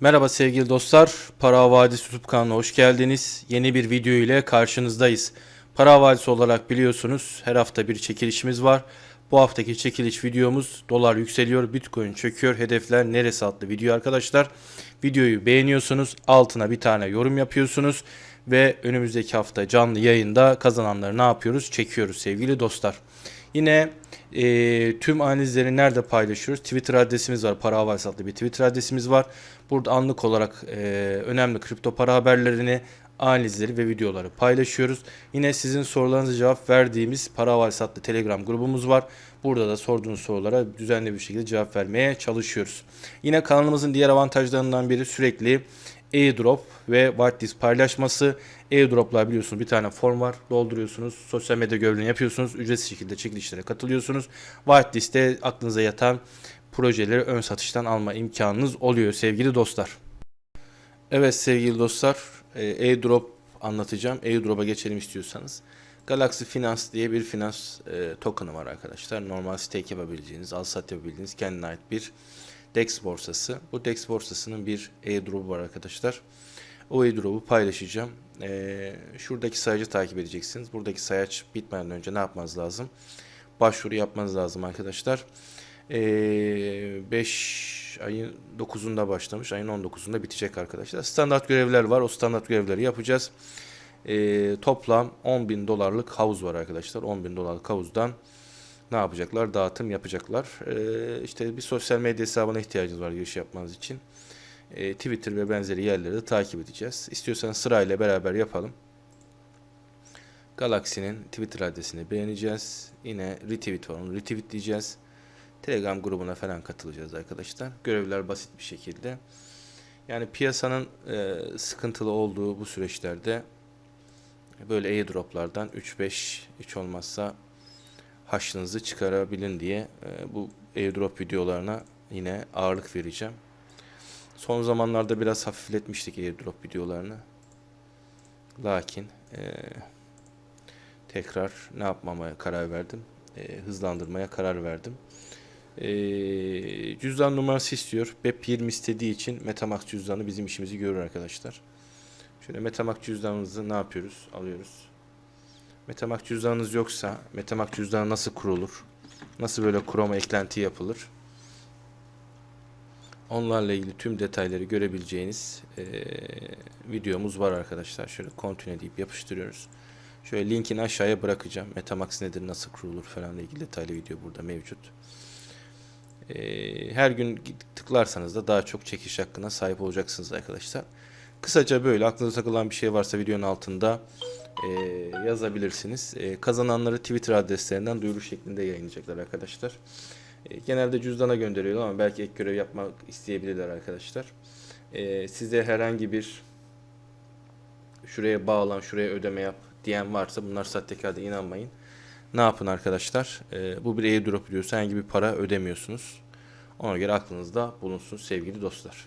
Merhaba sevgili dostlar. Para Vadisi YouTube kanalına hoş geldiniz. Yeni bir video ile karşınızdayız. Para Vadisi olarak biliyorsunuz her hafta bir çekilişimiz var. Bu haftaki çekiliş videomuz dolar yükseliyor, bitcoin çöküyor, hedefler neresi adlı video arkadaşlar. Videoyu beğeniyorsunuz, altına bir tane yorum yapıyorsunuz ve önümüzdeki hafta canlı yayında kazananları ne yapıyoruz? Çekiyoruz sevgili dostlar. Yine e, tüm analizleri nerede paylaşıyoruz? Twitter adresimiz var. Para Havası adlı bir Twitter adresimiz var. Burada anlık olarak e, önemli kripto para haberlerini, analizleri ve videoları paylaşıyoruz. Yine sizin sorularınıza cevap verdiğimiz Para Havası adlı Telegram grubumuz var. Burada da sorduğunuz sorulara düzenli bir şekilde cevap vermeye çalışıyoruz. Yine kanalımızın diğer avantajlarından biri sürekli airdrop ve whitelist paylaşması. Airdrop'lar biliyorsunuz bir tane form var. Dolduruyorsunuz. Sosyal medya görevlerini yapıyorsunuz. Ücretsiz şekilde çekilişlere katılıyorsunuz. Whitelist'te aklınıza yatan projeleri ön satıştan alma imkanınız oluyor sevgili dostlar. Evet sevgili dostlar, e, airdrop anlatacağım. Airdrop'a geçelim istiyorsanız. Galaxy Finance diye bir finans e, token'ı var arkadaşlar. Normal stake yapabileceğiniz, al sat yapabildiğiniz kendine ait bir DEX borsası. Bu DEX borsasının bir airdrop'u var arkadaşlar. O airdrop'u paylaşacağım. E, şuradaki sayacı takip edeceksiniz. Buradaki sayaç bitmeden önce ne yapmanız lazım? Başvuru yapmanız lazım arkadaşlar. 5 ayın 9'unda başlamış. Ayın 19'unda bitecek arkadaşlar. Standart görevler var. O standart görevleri yapacağız. Ee, toplam 10 bin dolarlık havuz var arkadaşlar. 10 bin dolarlık havuzdan ne yapacaklar? Dağıtım yapacaklar. Ee, işte bir sosyal medya hesabına ihtiyacınız var giriş yapmanız için. Ee, Twitter ve benzeri yerleri de takip edeceğiz. İstiyorsanız sırayla beraber yapalım. Galaxy'nin Twitter adresini beğeneceğiz. Yine retweet var. Onu retweetleyeceğiz. Telegram grubuna falan katılacağız arkadaşlar. Görevler basit bir şekilde. Yani piyasanın e, sıkıntılı olduğu bu süreçlerde böyle airdroplardan 3-5 hiç olmazsa haşlınızı çıkarabilin diye e, bu airdrop videolarına yine ağırlık vereceğim. Son zamanlarda biraz hafifletmiştik airdrop videolarını. Lakin e, tekrar ne yapmamaya karar verdim? E, hızlandırmaya karar verdim. E, cüzdan numarası istiyor. BEP20 istediği için Metamask cüzdanı bizim işimizi görür arkadaşlar. Şöyle Metamask cüzdanımızı ne yapıyoruz? Alıyoruz. Metamask cüzdanınız yoksa Metamask cüzdanı nasıl kurulur? Nasıl böyle Chrome eklenti yapılır? Onlarla ilgili tüm detayları görebileceğiniz e, videomuz var arkadaşlar. Şöyle continue deyip yapıştırıyoruz. Şöyle linkini aşağıya bırakacağım. Metamask nedir, nasıl kurulur falan ilgili detaylı video burada mevcut. Ee, her gün tıklarsanız da daha çok çekiş hakkına sahip olacaksınız arkadaşlar. Kısaca böyle aklınıza takılan bir şey varsa videonun altında e, yazabilirsiniz. E, kazananları Twitter adreslerinden duyuru şeklinde yayınlayacaklar arkadaşlar. E, genelde cüzdana gönderiyorlar ama belki ek görev yapmak isteyebilirler arkadaşlar. Size herhangi bir şuraya bağlan, şuraya ödeme yap diyen varsa bunlar sahtekarda inanmayın. Ne yapın arkadaşlar? Ee, bu bir airdrop biliyorsa herhangi bir para ödemiyorsunuz. Ona göre aklınızda bulunsun sevgili dostlar.